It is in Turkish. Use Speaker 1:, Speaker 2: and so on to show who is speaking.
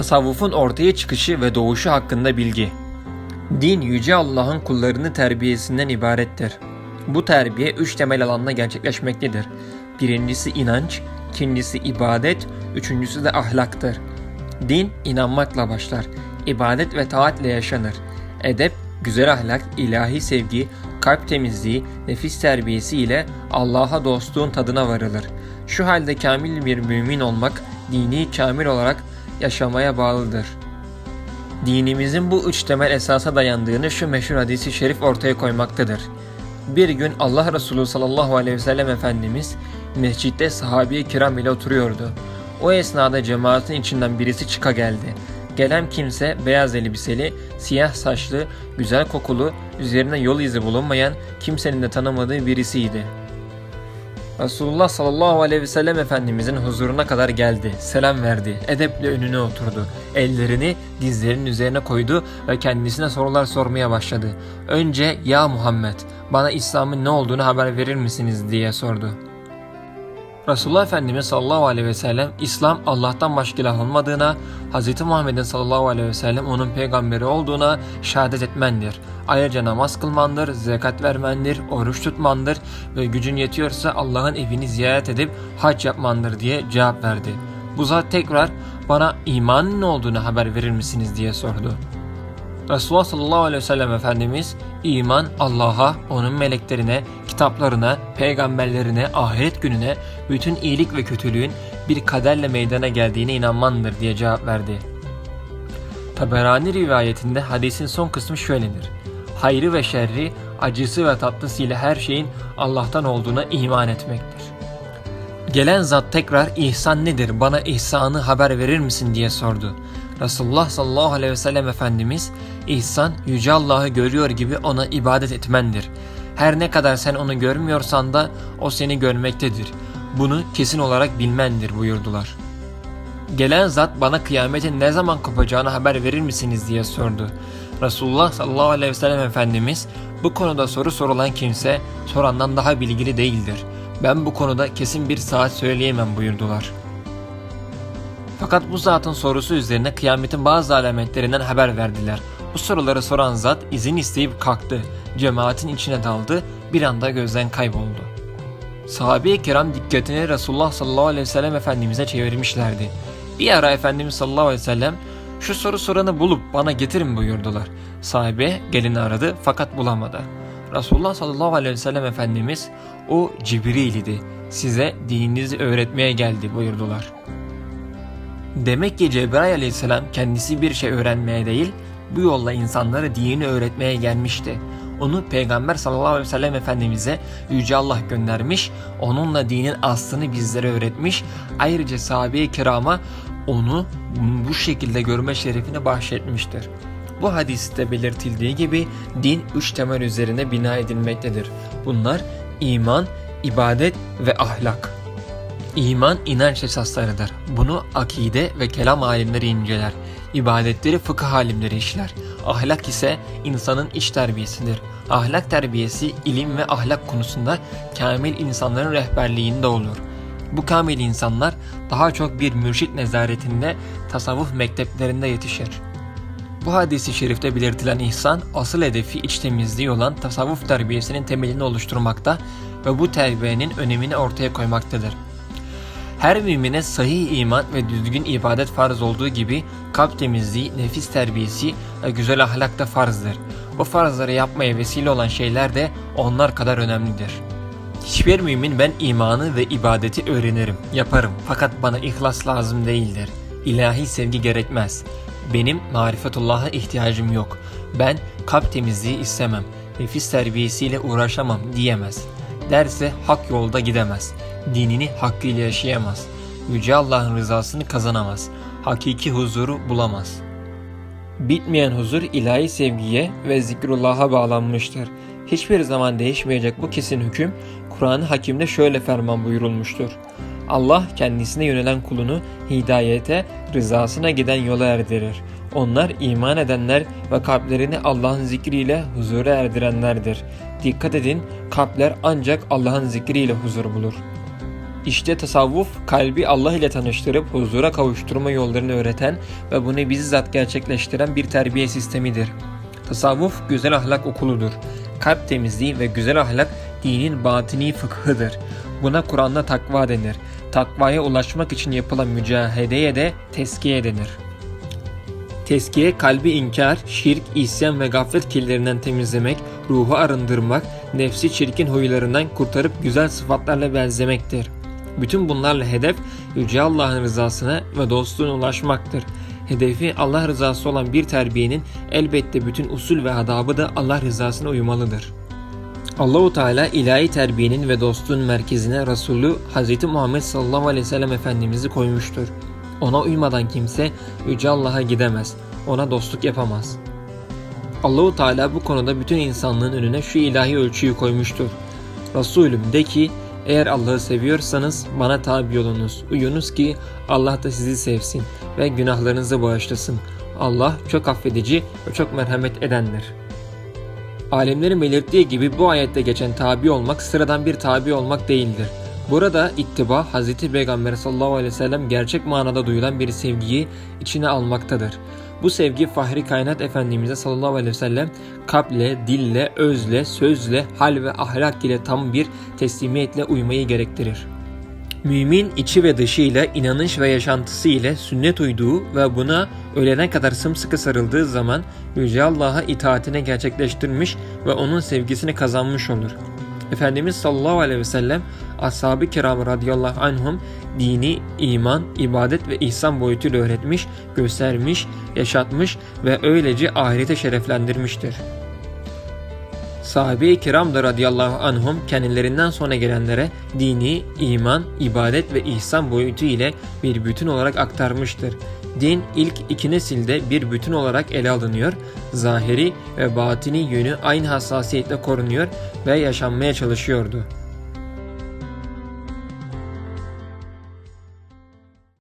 Speaker 1: Tasavvufun ortaya çıkışı ve doğuşu hakkında bilgi. Din yüce Allah'ın kullarını terbiyesinden ibarettir. Bu terbiye üç temel alanda gerçekleşmektedir. Birincisi inanç, ikincisi ibadet, üçüncüsü de ahlaktır. Din inanmakla başlar. İbadet ve taatle yaşanır. Edep, güzel ahlak, ilahi sevgi, kalp temizliği, nefis terbiyesi ile Allah'a dostluğun tadına varılır. Şu halde kamil bir mümin olmak, dini kamil olarak yaşamaya bağlıdır. Dinimizin bu üç temel esasa dayandığını şu meşhur hadisi şerif ortaya koymaktadır. Bir gün Allah Resulü sallallahu aleyhi ve sellem Efendimiz mescitte sahabe-i kiram ile oturuyordu. O esnada cemaatin içinden birisi çıka geldi. Gelen kimse beyaz elbiseli, siyah saçlı, güzel kokulu, üzerine yol izi bulunmayan, kimsenin de tanımadığı birisiydi. Resulullah sallallahu aleyhi ve sellem Efendimizin huzuruna kadar geldi, selam verdi, edeple önüne oturdu, ellerini dizlerinin üzerine koydu ve kendisine sorular sormaya başladı. Önce ya Muhammed bana İslam'ın ne olduğunu haber verir misiniz diye sordu. Resulullah Efendimiz sallallahu aleyhi ve sellem İslam Allah'tan başka ilah olmadığına, Hz. Muhammed'in sallallahu aleyhi ve sellem onun peygamberi olduğuna şehadet etmendir. Ayrıca namaz kılmandır, zekat vermendir, oruç tutmandır ve gücün yetiyorsa Allah'ın evini ziyaret edip hac yapmandır diye cevap verdi. Bu zat tekrar bana imanın ne olduğunu haber verir misiniz diye sordu. Resulullah sallallahu aleyhi ve sellem Efendimiz iman Allah'a, onun meleklerine, kitaplarına, peygamberlerine, ahiret gününe, bütün iyilik ve kötülüğün bir kaderle meydana geldiğine inanmandır diye cevap verdi. Taberani rivayetinde hadisin son kısmı şöyledir. Hayrı ve şerri, acısı ve tatlısıyla her şeyin Allah'tan olduğuna iman etmektir. Gelen zat tekrar ihsan nedir bana ihsanı haber verir misin diye sordu. Resulullah sallallahu aleyhi ve sellem Efendimiz ihsan yüce Allah'ı görüyor gibi ona ibadet etmendir. Her ne kadar sen onu görmüyorsan da o seni görmektedir. Bunu kesin olarak bilmendir buyurdular. Gelen zat bana kıyametin ne zaman kopacağını haber verir misiniz diye sordu. Resulullah sallallahu aleyhi ve sellem Efendimiz bu konuda soru sorulan kimse sorandan daha bilgili değildir. Ben bu konuda kesin bir saat söyleyemem buyurdular. Fakat bu zatın sorusu üzerine kıyametin bazı alametlerinden haber verdiler. Bu soruları soran zat izin isteyip kalktı. Cemaatin içine daldı, bir anda gözden kayboldu. Sahabe-i kiram dikkatini Resulullah sallallahu aleyhi ve sellem Efendimiz'e çevirmişlerdi. Bir ara Efendimiz sallallahu aleyhi ve sellem şu soru soranı bulup bana getirin buyurdular. Sahabe gelini aradı fakat bulamadı. Resulullah sallallahu aleyhi ve sellem Efendimiz o Cibril idi. Size dininizi öğretmeye geldi buyurdular. Demek ki Cebrail aleyhisselam kendisi bir şey öğrenmeye değil, bu yolla insanlara dini öğretmeye gelmişti. Onu Peygamber sallallahu aleyhi ve sellem Efendimiz'e Yüce Allah göndermiş, onunla dinin aslını bizlere öğretmiş, ayrıca sahabe-i kirama onu bu şekilde görme şerefini bahşetmiştir. Bu hadiste belirtildiği gibi din üç temel üzerine bina edilmektedir. Bunlar iman, ibadet ve ahlak. İman inanç esaslarıdır. Bunu akide ve kelam alimleri inceler. İbadetleri fıkıh alimleri işler. Ahlak ise insanın iç terbiyesidir. Ahlak terbiyesi ilim ve ahlak konusunda kamil insanların rehberliğinde olur. Bu kamil insanlar daha çok bir mürşit nezaretinde tasavvuf mekteplerinde yetişir. Bu hadisi şerifte belirtilen ihsan asıl hedefi iç temizliği olan tasavvuf terbiyesinin temelini oluşturmakta ve bu terbiyenin önemini ortaya koymaktadır. Her mümine sahih iman ve düzgün ibadet farz olduğu gibi kalp temizliği, nefis terbiyesi ve güzel ahlak da farzdır. Bu farzları yapmaya vesile olan şeyler de onlar kadar önemlidir. Hiçbir mümin ben imanı ve ibadeti öğrenirim, yaparım fakat bana ihlas lazım değildir. İlahi sevgi gerekmez. Benim marifetullah'a ihtiyacım yok. Ben kalp temizliği istemem. Nefis terbiyesiyle uğraşamam diyemez. Derse hak yolda gidemez. Dinini hakkıyla yaşayamaz. Yüce Allah'ın rızasını kazanamaz. Hakiki huzuru bulamaz. Bitmeyen huzur ilahi sevgiye ve zikrullah'a bağlanmıştır. Hiçbir zaman değişmeyecek bu kesin hüküm Kur'an-ı Hakim'de şöyle ferman buyurulmuştur. Allah kendisine yönelen kulunu hidayete, rızasına giden yola erdirir. Onlar iman edenler ve kalplerini Allah'ın zikriyle huzura erdirenlerdir. Dikkat edin, kalpler ancak Allah'ın zikriyle huzur bulur. İşte tasavvuf kalbi Allah ile tanıştırıp huzura kavuşturma yollarını öğreten ve bunu bizzat gerçekleştiren bir terbiye sistemidir. Tasavvuf güzel ahlak okuludur. Kalp temizliği ve güzel ahlak dinin batini fıkhıdır. Buna Kur'an'da takva denir. Takvaya ulaşmak için yapılan mücahedeye de teskiye denir. Teskiye kalbi inkar, şirk, isyan ve gaflet kirlerinden temizlemek, ruhu arındırmak, nefsi çirkin huylarından kurtarıp güzel sıfatlarla benzemektir. Bütün bunlarla hedef Yüce Allah'ın rızasına ve dostluğuna ulaşmaktır. Hedefi Allah rızası olan bir terbiyenin elbette bütün usul ve adabı da Allah rızasına uymalıdır. Allahu Teala ilahi terbiyenin ve dostluğun merkezine Resulü Hz. Muhammed sallallahu aleyhi ve sellem Efendimiz'i koymuştur. Ona uymadan kimse Yüce Allah'a gidemez. Ona dostluk yapamaz. Allahu Teala bu konuda bütün insanlığın önüne şu ilahi ölçüyü koymuştur. Resulüm de ki eğer Allah'ı seviyorsanız bana tabi olunuz. Uyunuz ki Allah da sizi sevsin ve günahlarınızı bağışlasın. Allah çok affedici ve çok merhamet edendir. Alemlerin belirttiği gibi bu ayette geçen tabi olmak sıradan bir tabi olmak değildir. Burada ittiba Hz. Peygamber sallallahu aleyhi ve sellem gerçek manada duyulan bir sevgiyi içine almaktadır. Bu sevgi Fahri Kainat Efendimiz'e sallallahu aleyhi ve sellem kalple, dille, özle, sözle, hal ve ahlak ile tam bir teslimiyetle uymayı gerektirir. Mümin içi ve dışı ile inanış ve yaşantısı ile sünnet uyduğu ve buna ölene kadar sımsıkı sarıldığı zaman Yüce Allah'a itaatine gerçekleştirmiş ve onun sevgisini kazanmış olur. Efendimiz sallallahu aleyhi ve sellem ashab-ı kiram radıyallahu anhum dini, iman, ibadet ve ihsan boyutuyla öğretmiş, göstermiş, yaşatmış ve öylece ahirete şereflendirmiştir. Sahabe-i kiram da radıyallahu anhum kendilerinden sonra gelenlere dini, iman, ibadet ve ihsan boyutu ile bir bütün olarak aktarmıştır. Din ilk iki nesilde bir bütün olarak ele alınıyor, zahiri ve batini yönü aynı hassasiyetle korunuyor ve yaşanmaya çalışıyordu.